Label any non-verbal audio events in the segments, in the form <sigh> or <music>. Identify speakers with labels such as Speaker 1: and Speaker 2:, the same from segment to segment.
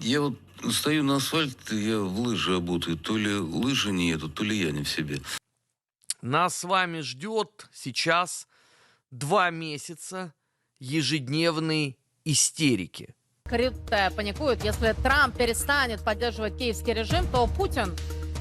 Speaker 1: Я вот стою на асфальт, я в лыжи обутый. То ли лыжи не едут, то ли я не в себе.
Speaker 2: Нас с вами ждет сейчас два месяца ежедневной истерики.
Speaker 3: Рютте паникует, если Трамп перестанет поддерживать киевский режим, то Путин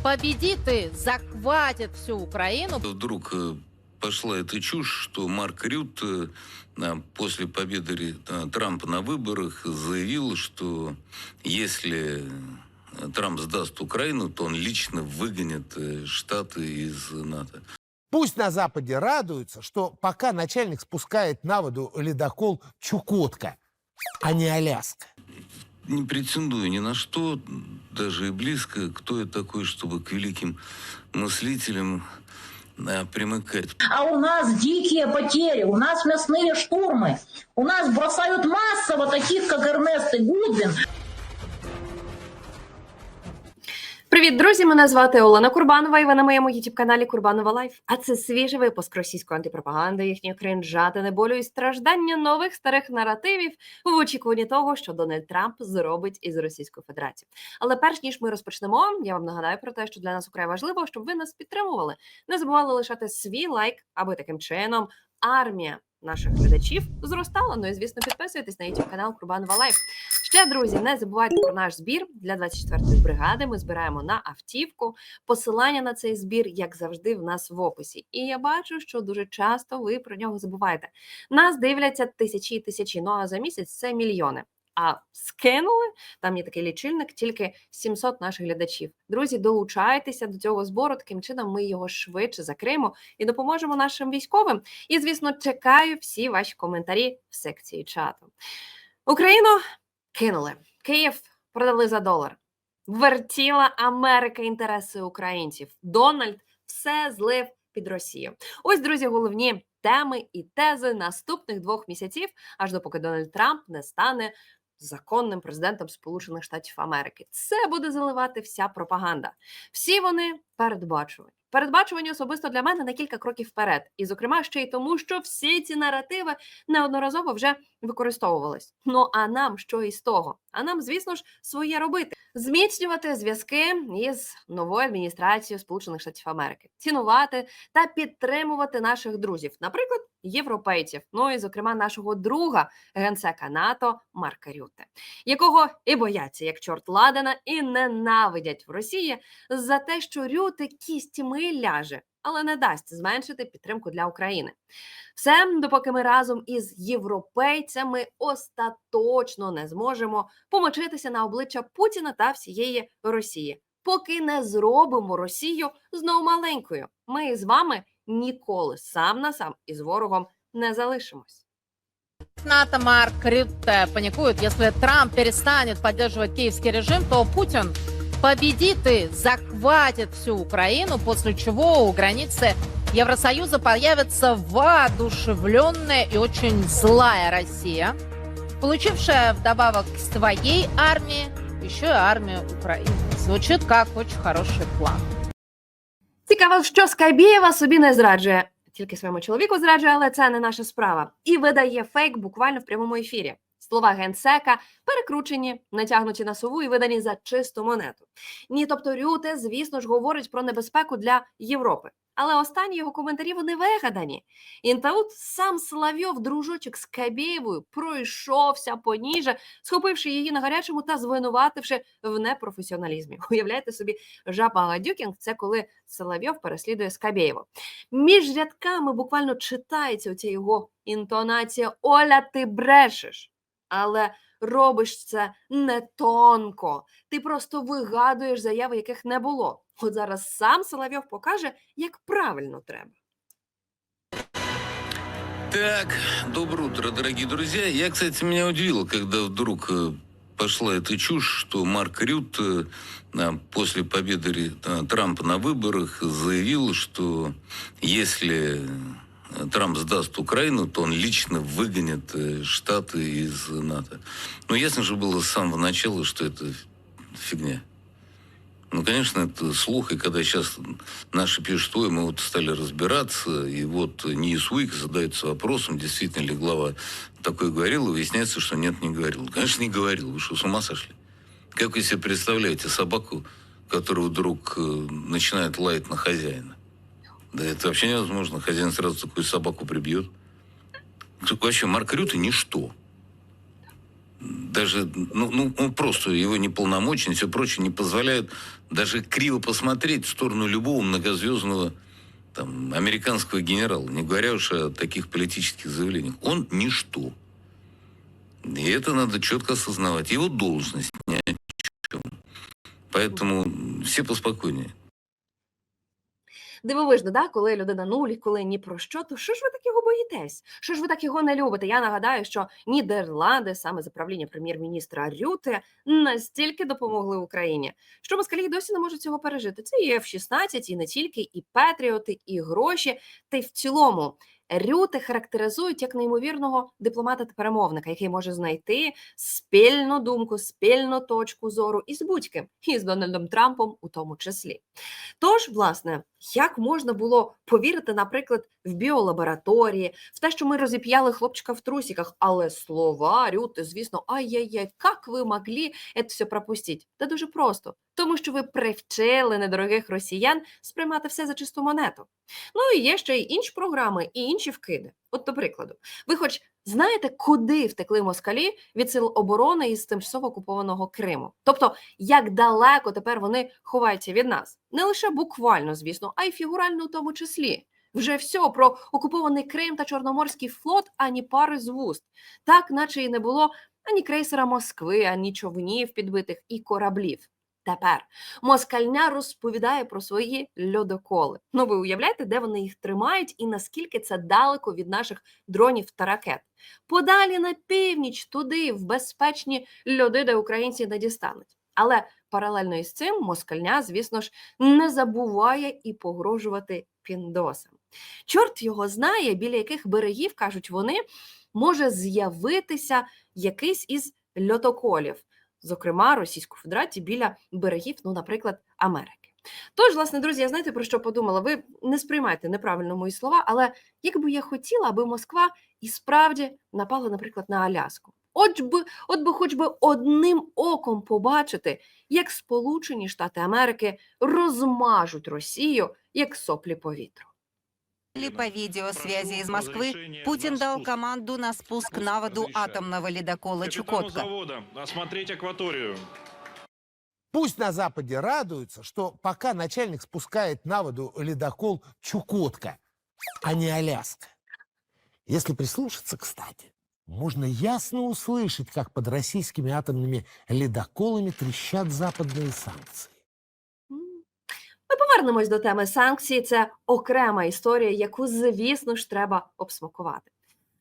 Speaker 3: победит и захватит всю Украину.
Speaker 1: Вдруг э, пошла эта чушь, что Марк Рютте а, после победы а, Трампа на выборах заявил, что если э, Трамп сдаст Украину, то он лично выгонит э, Штаты из НАТО.
Speaker 4: Пусть на Западе радуются, что пока начальник спускает на воду ледокол Чукотка, а не Аляска.
Speaker 1: Не претендую ни на что, даже и близко, кто я такой, чтобы к великим мыслителям примыкать.
Speaker 5: А у нас дикие потери, у нас мясные штурмы. У нас бросают массово таких, как Эрнест и Гудвин.
Speaker 6: Привіт, друзі! Мене звати Олена Курбанова, і ви на моєму youtube каналі Курбанова Лайф. А це свіжий випуск російської антипропаганди, їхньої кринжати, болю і страждання нових старих наративів в очікуванні того, що Дональд Трамп зробить із Російською Федерацією. Але перш ніж ми розпочнемо, я вам нагадаю про те, що для нас украй важливо, щоб ви нас підтримували. Не забували лишати свій лайк, аби таким чином армія наших глядачів зростала. Ну і звісно, підписуйтесь на youtube канал Курбанова Лайф. Ще друзі, не забувайте про наш збір для 24-ї бригади. Ми збираємо на автівку. Посилання на цей збір, як завжди, в нас в описі. І я бачу, що дуже часто ви про нього забуваєте. Нас дивляться тисячі і тисячі. Ну а за місяць це мільйони. А скинули там є такий лічильник, тільки 700 наших глядачів. Друзі, долучайтеся до цього збору. Таким чином ми його швидше закриємо і допоможемо нашим військовим. І, звісно, чекаю всі ваші коментарі в секції чату. Україну кинули. Київ продали за долар. Вертіла Америка інтереси українців. Дональд все злив під Росію. Ось, друзі, головні теми і тези наступних двох місяців, аж допоки Дональд Трамп не стане законним президентом Сполучених Штатів Америки. Це буде заливати вся пропаганда. Всі вони передбачувані. Передбачувані особисто для мене на кілька кроків вперед, і, зокрема, ще й тому, що всі ці наративи неодноразово вже використовувались. Ну а нам що із того? А нам, звісно ж, своє робити: зміцнювати зв'язки із новою адміністрацією Сполучених Штатів Америки, цінувати та підтримувати наших друзів, наприклад, європейців. Ну і зокрема нашого друга генсека НАТО Марка Рютте, якого і бояться як чорт ладена, і ненавидять в Росії за те, що Рюте кістьми ляже, але не дасть зменшити підтримку для України. Все, допоки ми разом із європейцями остаточно не зможемо помочитися на обличчя Путіна та всієї Росії, поки не зробимо Росію знову маленькою. Ми з вами ніколи сам на сам із ворогом не залишимось.
Speaker 3: НАТО Марк Рютте если Трамп перестанет поддерживать киевский режим, то Путин победит и захватит всю Украину, после чего у границы Евросоюза появится воодушевленная и очень злая Россия, получившая вдобавок к своей армии еще и армию Украины. Звучит как очень хороший план.
Speaker 6: Цікаво, що Скайбієва собі не зраджує. Тільки своєму чоловіку зраджує, але це не наша справа. І видає фейк буквально в прямому ефірі. Слова генсека перекручені, натягнуті на сову і видані за чисту монету. Ні, тобто Рюте, звісно ж, говорить про небезпеку для Європи. Але останні його коментарі вони вигадані. Інтаут сам Соловйов, дружочок з Кабєєвою, пройшовся поніже, схопивши її на гарячому та звинувативши в непрофесіоналізмі. Уявляєте собі, жаба гадюкінг це коли Соловйов переслідує Скабєєву. Між рядками буквально читається оця його інтонація Оля, ти брешеш Але робиш це не тонко. Ти просто вигадуєш заяви, яких не було. От зараз сам Соловйов покаже, як правильно треба.
Speaker 1: Так, доброе утро, дорогие друзья. Я, кстати, меня удивило, когда вдруг э, пошла эта чушь, что Марк Рют э, а, после победы Ри- а, Трампа на выборах заявил, что если э, Трамп сдаст Украину, то он лично выгонит э, Штаты из НАТО. Ну, ясно же было с самого начала, что это фигня. Ну, конечно, это слух, и когда сейчас наши пишут, ой, мы вот стали разбираться, и вот Ньюсуик задается вопросом, действительно ли глава такое говорил, и выясняется, что нет, не говорил. Конечно, не говорил, вы что, с ума сошли? Как вы себе представляете собаку, которая вдруг э, начинает лаять на хозяина? Да это вообще невозможно. Хозяин сразу такую собаку прибьет. Вообще, Марк Рюте – ничто. Даже, ну, ну, он просто, его неполномочен, все прочее не позволяет даже криво посмотреть в сторону любого многозвездного там, американского генерала, не говоря уж о таких политических заявлениях. Он ничто. И это надо четко осознавать. Его должность ни о чем. Поэтому все поспокойнее.
Speaker 6: Дивовижно, да? коли людина нуль, коли ні про що, то що ж ви так його боїтесь? Що ж ви так його не любите? Я нагадаю, що Нідерланди, саме за правління прем'єр-міністра Рюте, настільки допомогли Україні, що москалі досі не можуть цього пережити. Це і F-16, і не тільки, і Петріоти, і гроші. Та й в цілому Рюте характеризують як неймовірного дипломата та перемовника, який може знайти спільну думку, спільну точку зору із будь-ким, і з Дональдом Трампом у тому числі. Тож, власне, як можна було повірити, наприклад, в біолабораторії, в те, що ми розіп'яли хлопчика в трусіках, але слова Рюти, звісно, ай-яй-яй, як ви могли це все пропустити? Та дуже просто, тому що ви привчили недорогих росіян сприймати все за чисту монету. Ну і є ще й інші програми, і інші вкиди. От, до прикладу, ви хоч знаєте, куди втекли москалі від сил оборони із тимчасово окупованого Криму? Тобто, як далеко тепер вони ховаються від нас? Не лише буквально, звісно, а й фігурально у тому числі. Вже все про окупований Крим та Чорноморський флот ані пари з вуст, так наче і не було ані крейсера Москви, ані човнів підбитих і кораблів. Тепер москальня розповідає про свої льодоколи. Ну ви уявляєте, де вони їх тримають і наскільки це далеко від наших дронів та ракет? Подалі на північ, туди, в безпечні льоди, де українці не дістануть. Але паралельно із цим москальня, звісно ж, не забуває і погрожувати піндосам. Чорт його знає, біля яких берегів, кажуть вони, може з'явитися якийсь із льотоколів, зокрема Російську Федерацію біля берегів, ну, наприклад, Америки. Тож, власне, друзі, я знаєте, про що подумала? Ви не сприймайте неправильно мої слова, але як би я хотіла, аби Москва і справді напала, наприклад, на Аляску. От би, от би хоч би одним оком побачити, як Сполучені Штати Америки розмажуть Росію як соплі повітру.
Speaker 7: Или по видеосвязи из Москвы Путин дал команду на спуск на воду атомного ледокола «Чукотка».
Speaker 8: осмотреть акваторию.
Speaker 4: Пусть на Западе радуются, что пока начальник спускает на воду ледокол Чукотка, а не Аляска. Если прислушаться, кстати, можно ясно услышать, как под российскими атомными ледоколами трещат западные санкции.
Speaker 6: Повернемось до теми санкцій. Це окрема історія, яку, звісно ж, треба обсмакувати.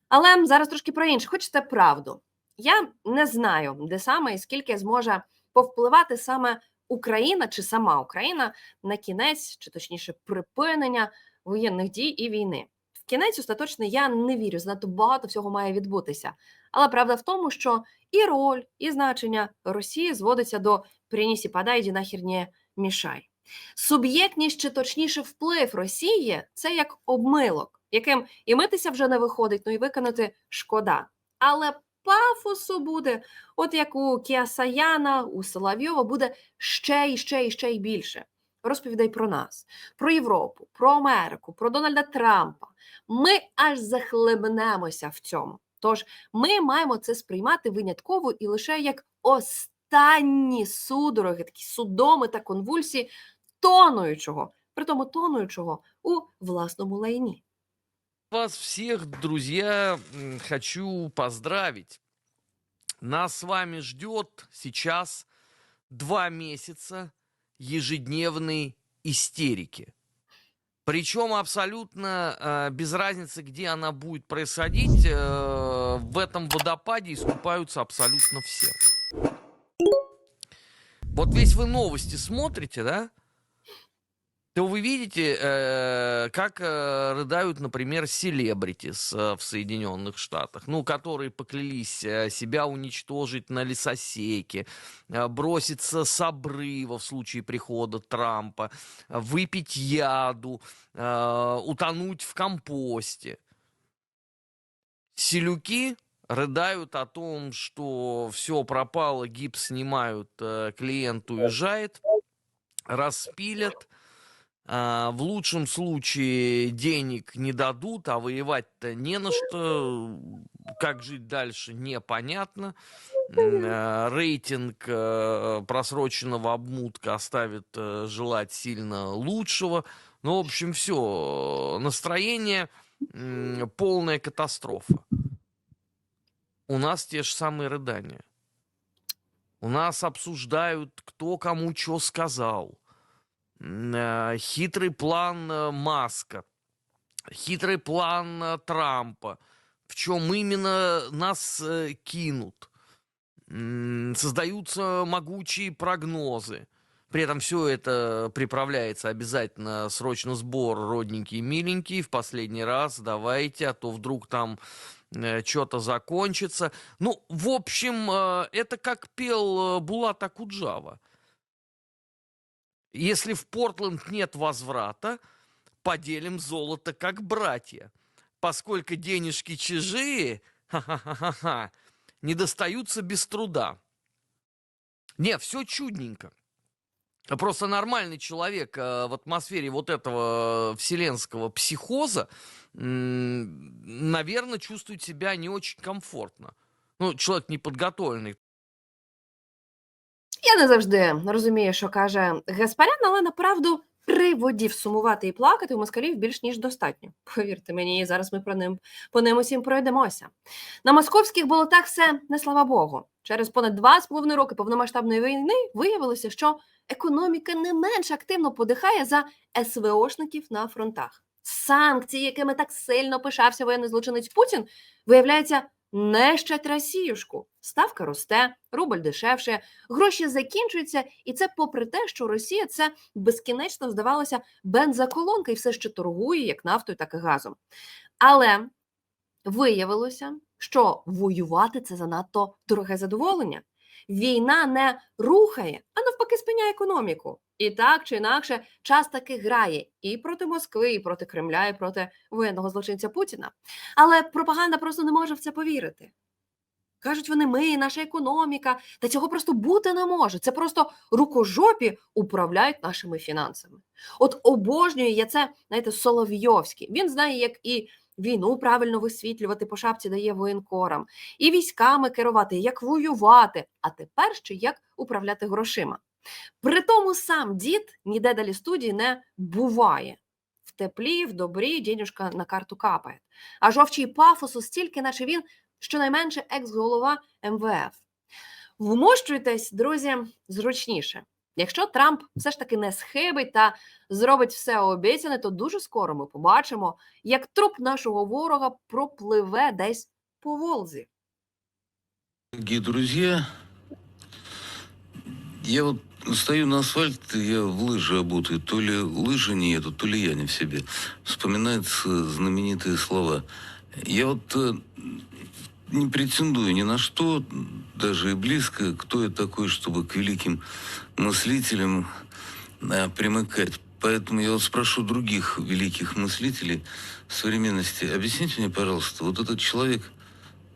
Speaker 6: Але зараз трошки про інше. Хочете правду? Я не знаю, де саме і скільки зможе повпливати саме Україна чи сама Україна на кінець, чи точніше припинення воєнних дій і війни. В кінець остаточно я не вірю, занадто багато всього має відбутися. Але правда в тому, що і роль, і значення Росії зводиться до «приніс і подай, іди мішай. Суб'єктність чи точніше вплив Росії це як обмилок, яким і митися вже не виходить, ну і виконати шкода. Але пафосу буде, от як у Кіасаяна, у Соловйова, буде ще і ще і ще й більше. Розповідай про нас, про Європу, про Америку, про Дональда Трампа. Ми аж захлебнемося в цьому. Тож ми маємо це сприймати винятково і лише як останні судороги, такі судоми та конвульсії тонуючого, притому тонуючого у власному лайні.
Speaker 2: Вас всех, друзья, хочу поздравить. Нас с вами ждет сейчас два месяца ежедневной истерики. Причем абсолютно э, без разницы, где она будет происходить, э, в этом водопаде искупаются абсолютно все. Вот весь вы новости смотрите, да? То вы видите, э, как э, рыдают, например, селебритис э, в Соединенных Штатах, ну, которые поклялись э, себя уничтожить на лесосеке, э, броситься с обрыва в случае прихода Трампа, выпить яду, э, утонуть в компосте. Селюки рыдают о том, что все пропало, гипс снимают, клиент уезжает, распилят. А, В лучшем случае денег не дадут, а воевать-то не на что. Как жить дальше, непонятно. Э, Рейтинг э, просроченного обмутка оставит желать сильно лучшего. Ну, в общем, все. Настроение полная катастрофа. У нас те же самые рыдания. У нас обсуждают, кто кому что сказал. Э, Хитрый план э, Маска. Хитрый план э, Трампа. В чем именно нас кинут. Создаются могучие прогнозы. При этом все это приправляется обязательно срочно сбор родненький, миленький. В последний раз давайте, а то вдруг там что-то закончится. Ну, в общем, это как пел Булат Акуджава. Если в Портленд нет возврата, поделим золото как братья. Поскольку денежки чужие, ха-ха-ха-ха, не достаются без труда. Не, все чудненько. Просто нормальный человек э, в атмосфере вот этого вселенского психоза, наверное, чувствует себя не очень комфортно. Ну, человек неподготовленный.
Speaker 6: Я не завжди розумію, що каже Гаспарян, але направду приводів сумувати і плакати у москалів більш ніж достатньо. Повірте мені, зараз ми про ним по ним усім пройдемося. На московських болотах все не слава Богу. Через понад два з половиною роки повномасштабної війни виявилося, що економіка не менш активно подихає за СВОшників на фронтах. Санкції, якими так сильно пишався воєнний злочинець Путін, виявляється, нещать Росіюшку. Ставка росте, рубль дешевше, гроші закінчуються, і це попри те, що Росія це безкінечно здавалося бензоколонка і все ще торгує як нафтою, так і газом. Але виявилося, що воювати це занадто дороге задоволення. Війна не рухає, а навпаки спиняє економіку. І так чи інакше, час таки грає і проти Москви, і проти Кремля, і проти воєнного злочинця Путіна. Але пропаганда просто не може в це повірити. Кажуть вони, ми, наша економіка, та цього просто бути не може. Це просто рукожопі управляють нашими фінансами. От обожнює я це, знаєте, Соловйовський. Він знає, як і війну правильно висвітлювати по шапці дає воєнкорам, і військами керувати, як воювати, а тепер ще як управляти грошима. При тому сам дід ніде далі студії не буває. В теплі, в добрі дідюшка на карту капає. А жовчий пафосу стільки, наче він щонайменше екс-голова МВФ. Вмощуйтесь, друзі, зручніше. Якщо Трамп все ж таки не схибить та зробить все обіцяне, то дуже скоро ми побачимо, як труп нашого ворога пропливе десь по Волзі.
Speaker 1: Дорогие друзья, я вот стою на асфальте, я в лыжи обутый. То ли лыжи не едут, то ли я не в себе. Вспоминаются знаменитые слова. Я вот э, не претендую ни на что, даже и близко, кто я такой, чтобы к великим мыслителям э, примыкать. Поэтому я вот спрошу других великих мыслителей современности. Объясните мне, пожалуйста, вот этот человек,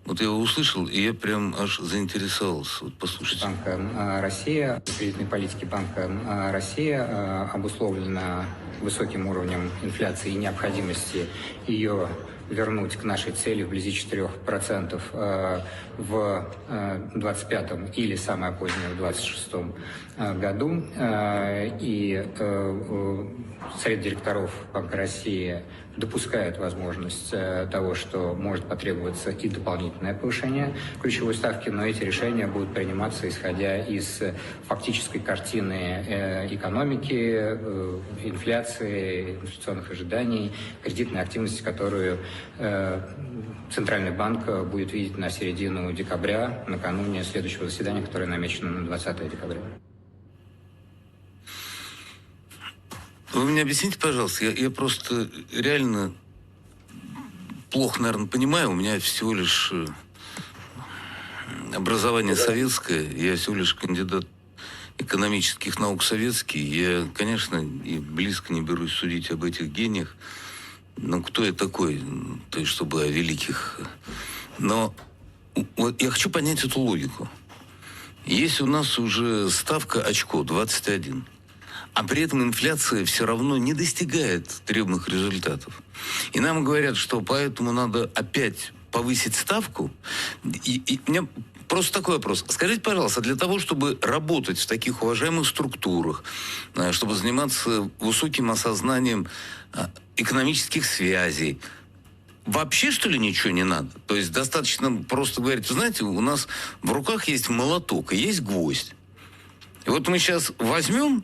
Speaker 1: вот я его услышал, и я прям аж заинтересовался. Вот послушайте.
Speaker 9: Банка э, Россия, кредитной политики Банка э, Россия э, обусловлена высоким уровнем инфляции и необходимости ее вернуть к нашей цели вблизи 4% э, в 25 или самое позднее в 26 году. Э, И э, э, Совет директоров Банка России допускает возможность э, того, что может потребоваться и дополнительное повышение ключевой ставки, но эти решения будут приниматься исходя из фактической картины э, экономики, э, инфляции, инфляционных ожиданий, кредитной активности, которую э, Центральный банк э, будет видеть на середину декабря, накануне следующего заседания, которое намечено на 20 декабря.
Speaker 1: Вы мне объясните, пожалуйста, я, я просто реально плохо, наверное, понимаю. У меня всего лишь э, образование советское, я всего лишь кандидат экономических наук советский. Я, конечно, и близко не берусь судить об этих гениях. Но кто я такой, то есть, чтобы о великих. Но Вот я хочу понять эту логику. Если у нас уже ставка очко 21, а при этом инфляция все равно не достигает требуемых результатов. И нам говорят, что поэтому надо опять повысить ставку. И, и у меня просто такой вопрос. Скажите, пожалуйста, для того, чтобы работать в таких уважаемых структурах, э, чтобы заниматься высоким осознанием э, экономических связей, Вообще, что ли, ничего не надо? То есть достаточно просто говорить, знаете, у нас в руках есть молоток и есть гвоздь. И вот мы сейчас возьмем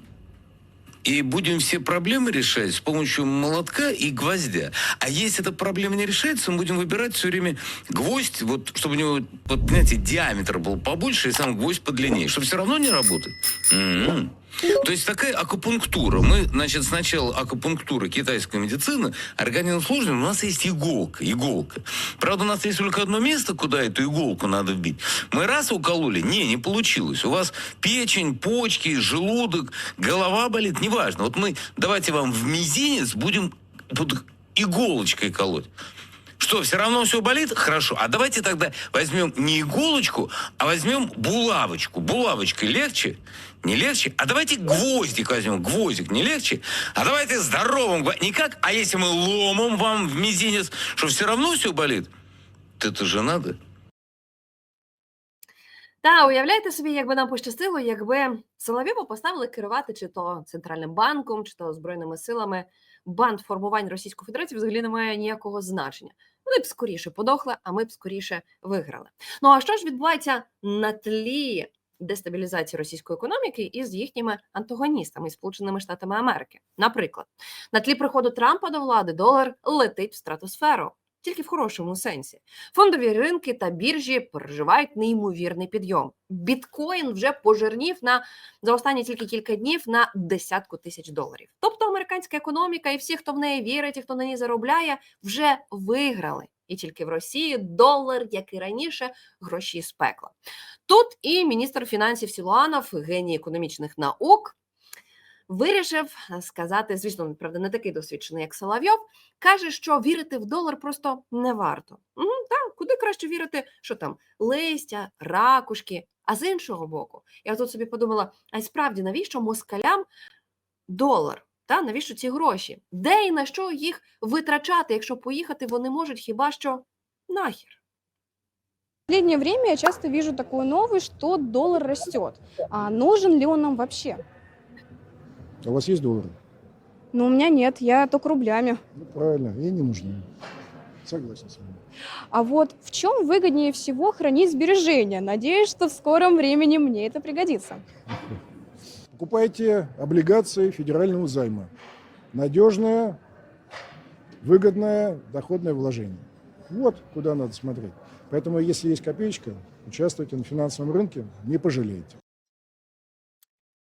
Speaker 1: и будем все проблемы решать с помощью молотка и гвоздя. А если эта проблема не решается, мы будем выбирать все время гвоздь, вот, чтобы у него, вот, понимаете, диаметр был побольше и сам гвоздь подлиннее, чтобы все равно не работать. М-м. То есть такая акупунктура. Мы, значит, сначала акупунктура китайской медицины, организм сложный, у нас есть иголка, иголка. Правда, у нас есть только одно место, куда эту иголку надо вбить. Мы раз укололи, не, не получилось. У вас печень, почки, желудок, голова болит, неважно. Вот мы, давайте вам в мизинец будем вот иголочкой колоть. Что, все равно все болит? Хорошо. А давайте тогда возьмем не иголочку, а возьмем булавочку. Булавочкой легче? Не легче? А давайте гвоздик возьмем. Гвоздик не легче? А давайте здоровым гво- Никак? А если мы ломом вам в мизинец, что все равно все болит? Это же надо.
Speaker 6: Та уявляєте собі, якби нам пощастило, якби Соловйова поставили керувати чи то центральним банком, чи то збройними силами банд формувань Російської Федерації взагалі не має ніякого значення. Вони б скоріше подохли, а ми б скоріше виграли. Ну а що ж відбувається на тлі дестабілізації російської економіки із їхніми антагоністами, Сполученими Штатами Америки? Наприклад, на тлі приходу Трампа до влади долар летить в стратосферу. Тільки в хорошому сенсі. Фондові ринки та біржі переживають неймовірний підйом. Біткоін вже пожирнів на за останні тільки кілька днів на десятку тисяч доларів. Тобто американська економіка і всі, хто в неї вірить, і хто на ній заробляє, вже виграли. І тільки в Росії долар, як і раніше, гроші з пекла. Тут і міністр фінансів Сілуанов, геній економічних наук, вирішив сказати, звісно, правда, не такий досвідчений, як Соловйов, каже, що вірити в долар просто не варто. Угу, так, куди краще вірити, що там листя, ракушки. А з іншого боку, я тут собі подумала: а й справді, навіщо москалям долар? Та навіщо ці гроші? Де і на що їх витрачати, якщо поїхати вони можуть хіба що нахер?
Speaker 10: В последнее время я часто вижу такую новость, что доллар растет. А нужен ли он нам вообще?
Speaker 11: А у вас есть доллары?
Speaker 10: Но у меня нет, я только рублями.
Speaker 11: Ну, правильно, и не нужны. Согласен с вами.
Speaker 10: А вот в чем выгоднее всего хранить сбережения? Надеюсь, что в скором времени мне это пригодится.
Speaker 11: Покупайте облигации федерального займа. Надежное, выгодное, доходное вложение. Вот куда надо смотреть. Поэтому, если есть копеечка, участвуйте на финансовом рынке, не пожалеете.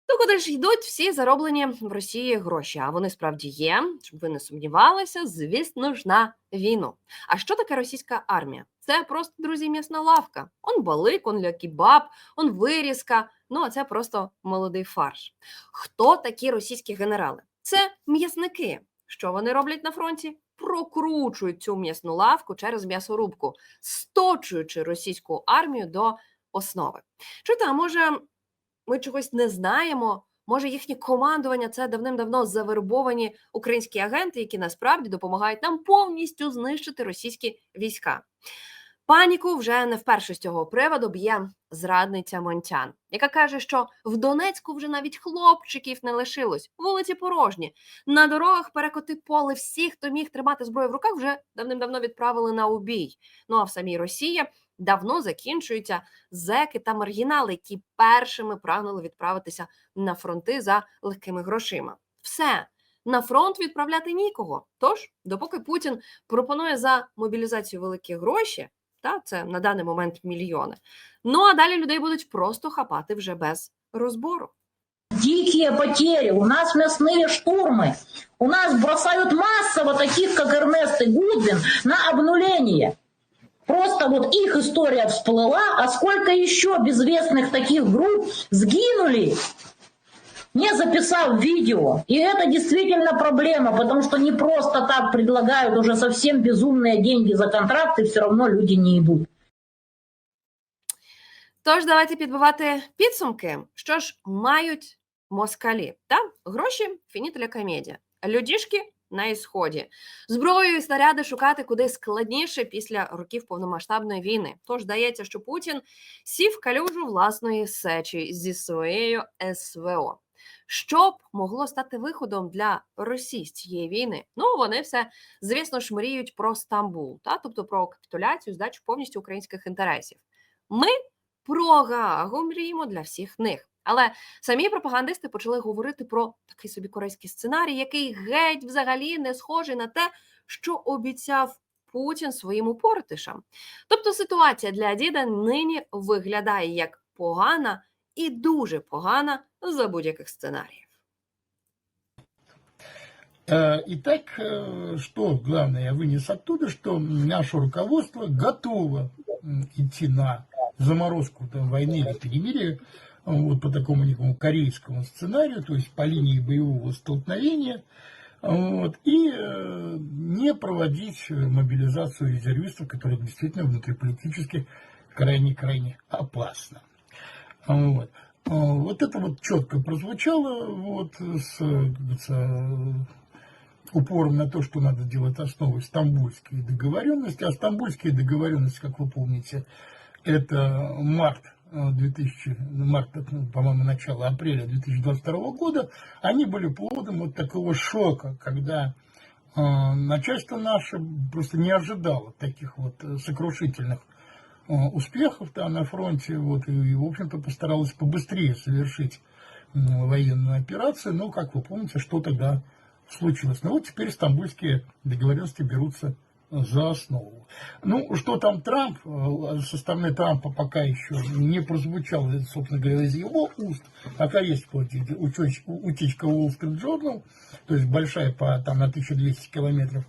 Speaker 6: Ну, куди ж йдуть всі зароблені в Росії гроші? А вони справді є, щоб ви не сумнівалися, звісно ж, на війну. А що таке російська армія? Це просто, друзі, м'ясна лавка. Он балик, он ля-кебаб, он вирізка. Ну, а це просто молодий фарш. Хто такі російські генерали? Це м'ясники. Що вони роблять на фронті? Прокручують цю м'ясну лавку через м'ясорубку, сточуючи російську армію до основи. Чуєте, а може ми чогось не знаємо. Може, їхнє командування це давним-давно завербовані українські агенти, які насправді допомагають нам повністю знищити російські війська. Паніку вже не вперше з цього приводу б'є зрадниця Монтян, яка каже, що в Донецьку вже навіть хлопчиків не лишилось, вулиці порожні. На дорогах перекоти поле всіх, хто міг тримати зброю в руках, вже давним-давно відправили на убій. Ну а в самій Росії давно закінчуються зеки та маргінали, які першими прагнули відправитися на фронти за легкими грошима. Все. На фронт відправляти нікого. Тож, допоки Путін пропонує за мобілізацію великі гроші, та це на даний момент мільйони. Ну а далі людей будуть просто хапати вже без розбору.
Speaker 5: Дикие потери, у нас мясные штурмы. У нас бросают массово таких, как Эрнест и Гудвин, на обнуление. Просто вот их история всплыла, а сколько еще безвестных таких групп сгинули, не записав видео. И это действительно проблема, потому что не просто так предлагают уже совсем безумные деньги за контракты, все равно люди не идут.
Speaker 6: Тож давайте підбивати підсумки. Що ж мають москалі? Та гроші фінітеля комедія. Людішки на ісході. Зброю і снаряди шукати куди складніше після років повномасштабної війни. Тож здається, що Путін сів калюжу власної сечі зі своєю СВО. Що б могло стати виходом для Росії з цієї війни? Ну вони все, звісно ж, мріють про Стамбул, та тобто про капітуляцію, здачу повністю українських інтересів. Ми про Гаагу мріємо для всіх них. Але самі пропагандисти почали говорити про такий собі корейський сценарій, який геть взагалі не схожий на те, що обіцяв Путін своїм упортишам. Тобто ситуація для діда нині виглядає як погана і дуже погана за будь-яких сценаріїв.
Speaker 12: Э, Итак, э, что главное я вынес оттуда, что наше руководство готово м, идти на заморозку там, войны или перемирия вот по такому некому корейскому сценарию, то есть по линии боевого столкновения, вот, и э, не проводить э, мобилизацию резервистов, которая действительно внутриполитически крайне-крайне опасна. Вот. А, Вот это вот четко прозвучало вот, с как говорится, упором на то, что надо делать основой стамбульской договоренности. А стамбульские договоренности, как вы помните, это март э, 2000, март, ну, по-моему, начало апреля 2022 года, они были плодом вот такого шока, когда э, начальство наше просто не ожидало таких вот э, сокрушительных э, успехов там на фронте, вот, и, в общем-то, постаралась побыстрее совершить э, военную операцию, но, как вы помните, что тогда случилось. Ну вот теперь стамбульские договоренности берутся за основу. Ну, что там Трамп, э, со стороны Трампа пока еще не прозвучало, собственно говоря, из его уст. Пока есть утечка Wall Street Journal, то есть большая по, там, на 1200 километров, э,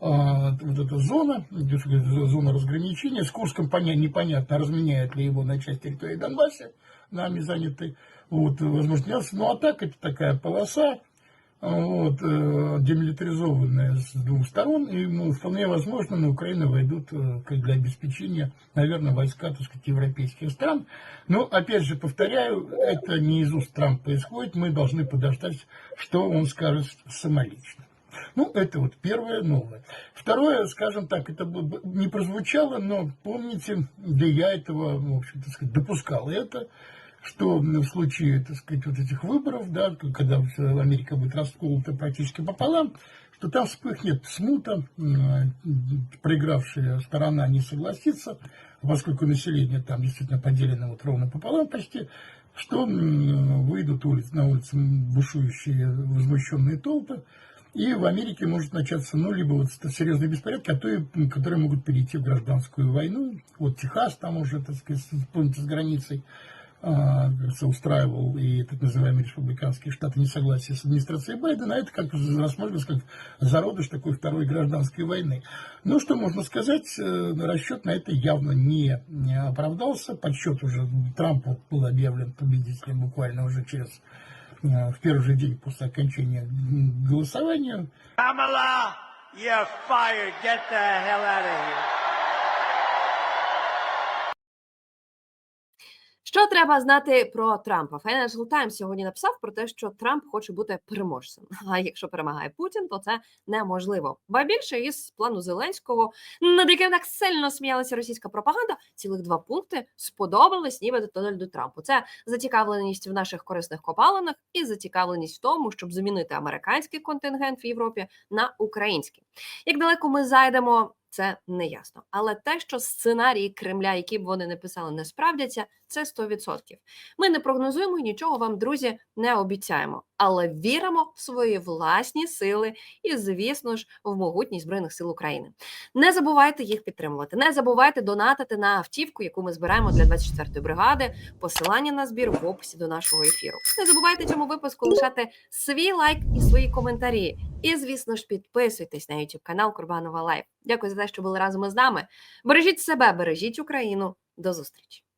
Speaker 12: вот эта зона, зона разграничения. С Курском поня- непонятно, разменяет ли его на часть территории Донбасса, нами занятой. Вот, возможно, ну а так это такая полоса, вот, э, демилитаризованная с двух сторон, и ну, вполне возможно на Украину войдут э, как для обеспечения, наверное, войска, так сказать, европейских стран. Но, опять же, повторяю, это не из уст Трампа исходит, мы должны подождать, что он скажет самолично. Ну, это вот первое новое. Второе, скажем так, это не прозвучало, но помните, да я этого, в общем-то, допускал это, что в случае, так сказать, вот этих выборов, да, когда Америка будет расколота практически пополам, что там вспыхнет смута, проигравшая сторона не согласится, поскольку население там действительно поделено вот ровно пополам почти, что выйдут улиц, на улицы бушующие возмущенные толпы, и в Америке может начаться, ну, либо вот серьезные беспорядки, а то и м, которые могут перейти в гражданскую войну. Вот Техас там уже, так сказать, с- с границей а, устраивал и так называемые республиканские штаты несогласия с администрацией Байдена, а это как рассматривается как зародыш такой второй гражданской войны. Ну, что можно сказать, э, расчет на это явно не, оправдался. Подсчет уже Трампу был объявлен победителем буквально уже через э, в первый же день после окончания голосования.
Speaker 13: Kamala, you're fired. Get the hell out of here.
Speaker 6: Що треба знати про Трампа? Financial Times сьогодні написав про те, що Трамп хоче бути переможцем. <laughs> А якщо перемагає Путін, то це неможливо. Ба більше із плану Зеленського, над яким так сильно сміялася російська пропаганда, цілих два пункти сподобались ніби Дональду Трампу. Це зацікавленість в наших корисних копалинах і зацікавленість в тому, щоб змінити американський контингент в Європі на український. Як далеко ми зайдемо, це не ясно. Але те, що сценарії Кремля, які б вони не писали, не справдяться, це 100%. Ми не прогнозуємо і нічого вам, друзі, не обіцяємо, але віримо в свої власні сили і, звісно ж, в могутність збройних сил України. Не забувайте їх підтримувати. Не забувайте донатити на автівку, яку ми збираємо для 24-ї бригади. Посилання на збір в описі до нашого ефіру. Не забувайте цьому випуску лишати свій лайк і свої коментарі. І, звісно ж, підписуйтесь на YouTube канал Курбанова Лайф. Дякую за те, що були разом із нами. Бережіть себе, бережіть Україну. До зустрічі!